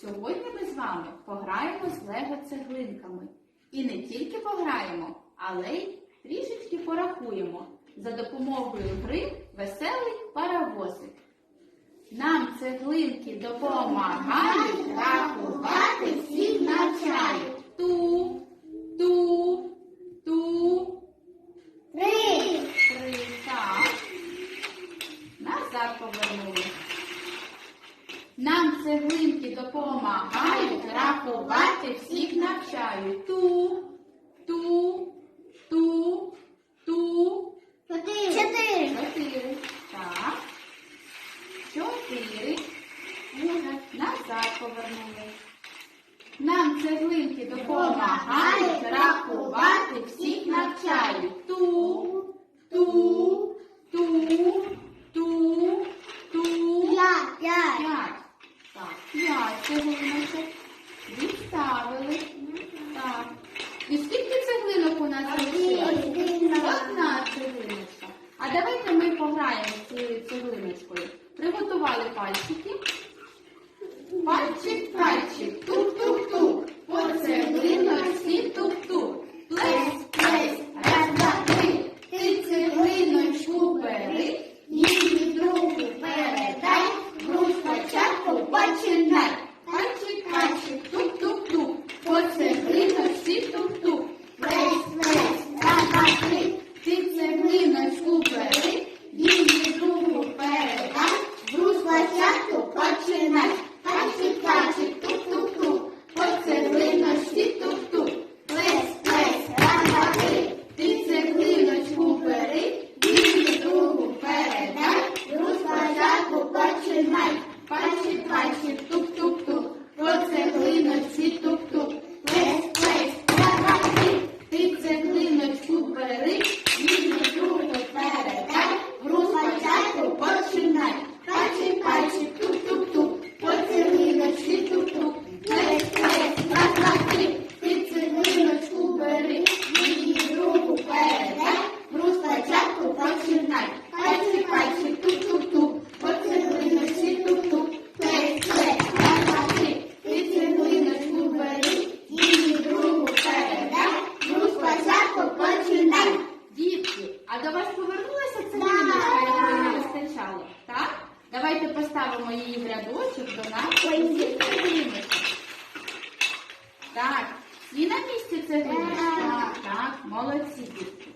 Сьогодні ми з вами пограємо з лего цеглинками. І не тільки пограємо, але й трішечки порахуємо за допомогою гри Веселий паровозик. Нам цеглинки допомагають рахувати всіх навчають. Ту, ту, ту, Три. три, так. Назад повернули. Нам цеглинки допомагають рахувати всіх навчають. Ту, ту, ту, ту, Чотири. Чотири. чотири. Так. Чотири. Назад повернули. Нам цеглинки допомагають рахувати всіх навчають. Ту, ту, ту, ту, ту. П'ять. П'ять. П'ять. Так, п'ять цеглиночок. Відставили. Так. І скільки цеглинок у нас залишилось? Одна цеглиночка. А давайте ми пограємо з цією цеглиночкою. Приготували пальчики. До вас повернулася ліночка, якої не вистачало? Так? Давайте поставимо її в рядочок до нашої цеглиночок. Так, всі на місці це Так. Так, молодці дітки.